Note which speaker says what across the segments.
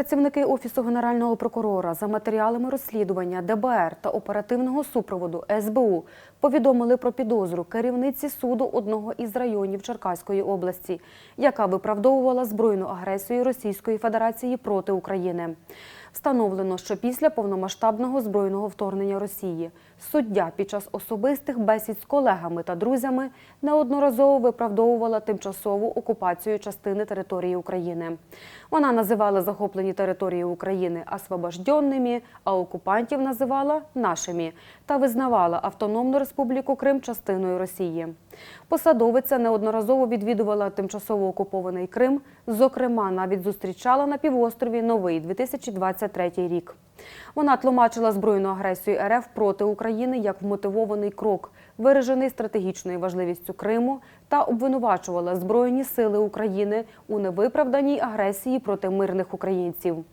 Speaker 1: Працівники Офісу Генерального прокурора за матеріалами розслідування ДБР та оперативного супроводу СБУ повідомили про підозру керівниці суду одного із районів Черкаської області, яка виправдовувала збройну агресію Російської Федерації проти України. Встановлено, що після повномасштабного збройного вторгнення Росії суддя під час особистих бесід з колегами та друзями неодноразово виправдовувала тимчасову окупацію частини території України. Вона називала захоплені території України освобожденними, а окупантів називала нашими та визнавала Автономну Республіку Крим частиною Росії. Посадовиця неодноразово відвідувала тимчасово окупований Крим, зокрема, навіть зустрічала на півострові новий 2023 рік. Вона тлумачила збройну агресію РФ проти України як вмотивований крок, виражений стратегічною важливістю Криму, та обвинувачувала Збройні сили України у невиправданій агресії проти мирних українців.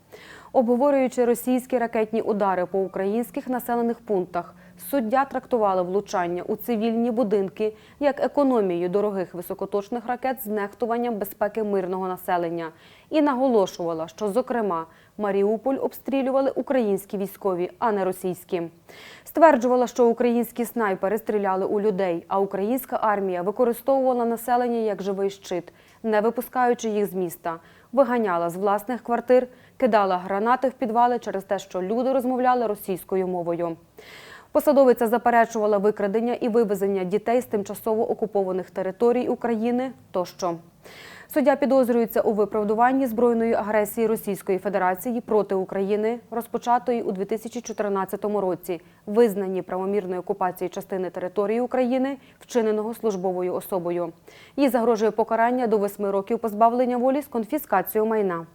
Speaker 1: Обговорюючи російські ракетні удари по українських населених пунктах, суддя трактувала влучання у цивільні будинки як економію дорогих високоточних ракет з нехтуванням безпеки мирного населення і наголошувала, що, зокрема, Маріуполь обстрілювали українські військові, а не російські. Стверджувала, що українські снайпери стріляли у людей, а українська армія використовувала населення як живий щит, не випускаючи їх з міста, виганяла з власних квартир, кидала гранати в підвали через те, що люди розмовляли російською мовою. Посадовиця заперечувала викрадення і вивезення дітей з тимчасово окупованих територій України тощо. Суддя підозрюється у виправдуванні збройної агресії Російської Федерації проти України, розпочатої у 2014 році, визнані правомірної окупації частини території України, вчиненого службовою особою. Їй загрожує покарання до восьми років позбавлення волі з конфіскацією майна.